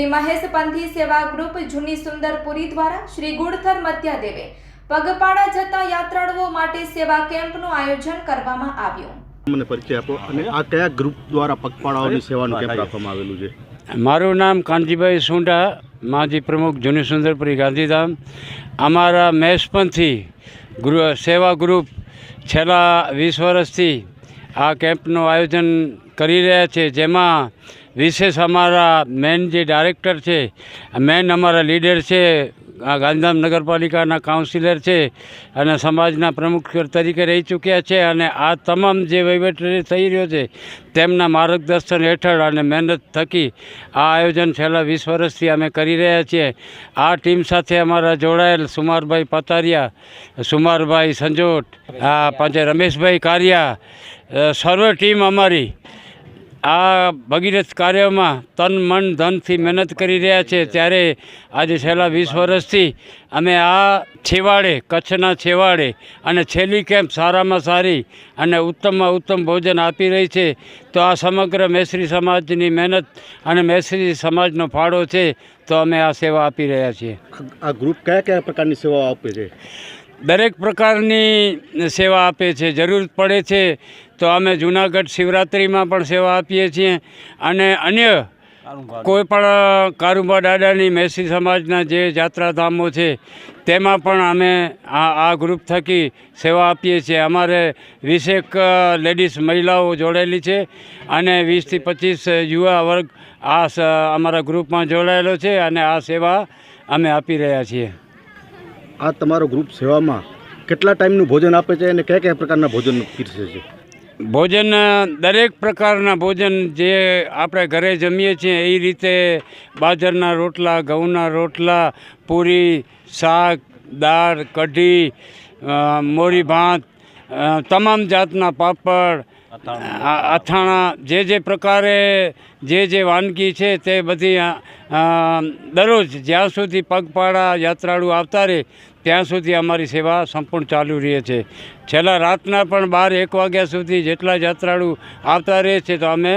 શ્રી મહેશ પંથી સેવા ગ્રુપ જૂની સુંદરપુરી દ્વારા શ્રી ગુડથર મધ્યદેવે પગપાળા જતા યાત્રાળુઓ માટે સેવા કેમ્પનું આયોજન કરવામાં આવ્યું. મને પરિચય આપો અને આ કયા ગ્રુપ દ્વારા પગપાળાઓની સેવાનું કેમ્પ રાખવામાં આવેલું છે? મારું નામ કાનજીભાઈ સુંડા માજી પ્રમુખ જૂની સુંદરપુરી ગાંધીધામ. અમારા મહેશપંથી ગૃહ સેવા ગ્રુપ છેલ્લા વીસ વર્ષથી આ કેમ્પનું આયોજન કરી રહ્યા છે. જેમાં વિશેષ અમારા મેન જે ડાયરેક્ટર છે મેન અમારા લીડર છે, આ ગાંધીધામ નગરપાલિકાના કાઉન્સિલર છે અને સમાજના પ્રમુખ તરીકે રહી ચૂક્યા છે અને આ તમામ જે વહીવટ થઈ રહ્યો છે, તેમના માર્ગદર્શન હેઠળ અને મહેનત થકી આ આયોજન છેલ્લા વીસ વર્ષથી અમે કરી રહ્યા છીએ. આ ટીમ સાથે અમારા જોડાયેલ સુમારભાઈ પતારિયા, સુમારભાઈ સંજોટ, આ પાંચે રમેશભાઈ કારિયા સર્વ ટીમ અમારી આ ભગીરથ કાર્યમાં તન, મન, ધનથી મહેનત કરી રહ્યા છે. ત્યારે આજે છેલ્લા વીસ વર્ષથી અમે આ છેવાડે, કચ્છના છેવાડે અને છેલ્લી કેમ્પ સારામાં સારી અને ઉત્તમમાં ઉત્તમ ભોજન આપી રહી છે. તો આ સમગ્ર મેસરી સમાજની મહેનત અને મેસરી સમાજનો ફાળો છે, તો અમે આ સેવા આપી રહ્યા છીએ. આ- ગ્રુપ કયા કયા પ્રકારની સેવાઓ આપે છે? દરેક પ્રકારની સેવા આપે છે જરૂર પડે છે તો અમે જુનાગઢ શિવરાત્રિમાં પણ સેવા આપીએ છીએ. અને અન્ય કોઈ પણ કારુબા દાદાની મેસી સમાજના જે યાત્રાધામો છે તેમાં પણ અમે આ આ ગ્રુપ થકી સેવા આપીએ છીએ. અમારે વીસેક લેડીઝ મહિલાઓ જોડાયેલી છે અને વીસથી પચીસ યુવા વર્ગ આ અમારા ગ્રુપમાં જોડાયેલો છે અને આ સેવા અમે આપી રહ્યા છીએ. આ તમારો ગ્રુપ સેવામાં કેટલા ટાઈમનું ભોજન આપે છે અને કયા કયા પ્રકારના ભોજન પીરસે છે? ભોજન દરેક પ્રકારના ભોજન જે આપણે ઘરે જમીએ છીએ, એ રીતે બાજરના રોટલા, ઘઉંના રોટલા, પૂરી, શાક, દાળ, કઢી મોરી ભાત તમામ જાતના પાપડ અથાણા જે જે પ્રકારે જે જે વાનગી છે તે બધી દરરોજ જ્યાં સુધી પગપાળા યાત્રાળુ આવતા રહે, ત્યાં સુધી અમારી સેવા સંપૂર્ણ ચાલુ રહે છે. છેલ્લા રાતના પણ બાર એક વાગ્યા સુધી જેટલા યાત્રાળુ આવતા રહે છે, તો અમે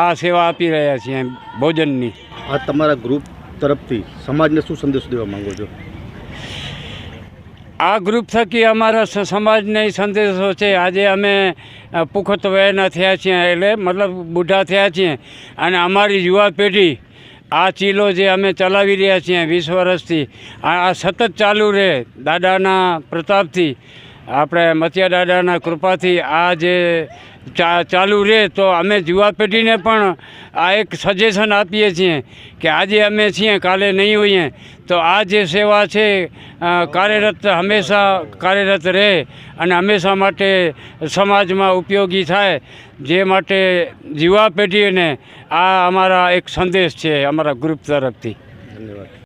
આ સેવા આપી રહ્યા છીએ ભોજનની. આ તમારા ગ્રુપ તરફથી સમાજને શું સંદેશ દેવા માંગો છો? આ ગ્રુપ થકી અમારા સમાજની સંદેશો છે. આજે અમે પુખ્ત વયના થયા છીએ એટલે મતલબ બુઢા થયા છીએ. અને અમારી યુવા પેઢી આ ચીલો જે અમે ચલાવી રહ્યા છીએ વીસ વર્ષથી આ સતત ચાલુ રહે દાદાના પ્રતાપથી. આપણે મતિયા દાદાના કૃપાથી આ જે ચા ચાલુ રહે તો અમે યુવા પેઢીને પણ આ એક સજેશન આપીએ છીએ કે આજે અમે છીએ, કાલે નહીં હોઈએ, તો આ જે સેવા છે કાર્યરત હંમેશા કાર્યરત રહે અને હંમેશા માટે સમાજમાં ઉપયોગી થાય, જે માટે યુવા પેઢીને આ અમારા એક સંદેશ છે, અમારા ગ્રુપ તરફથી. ધન્યવાદ.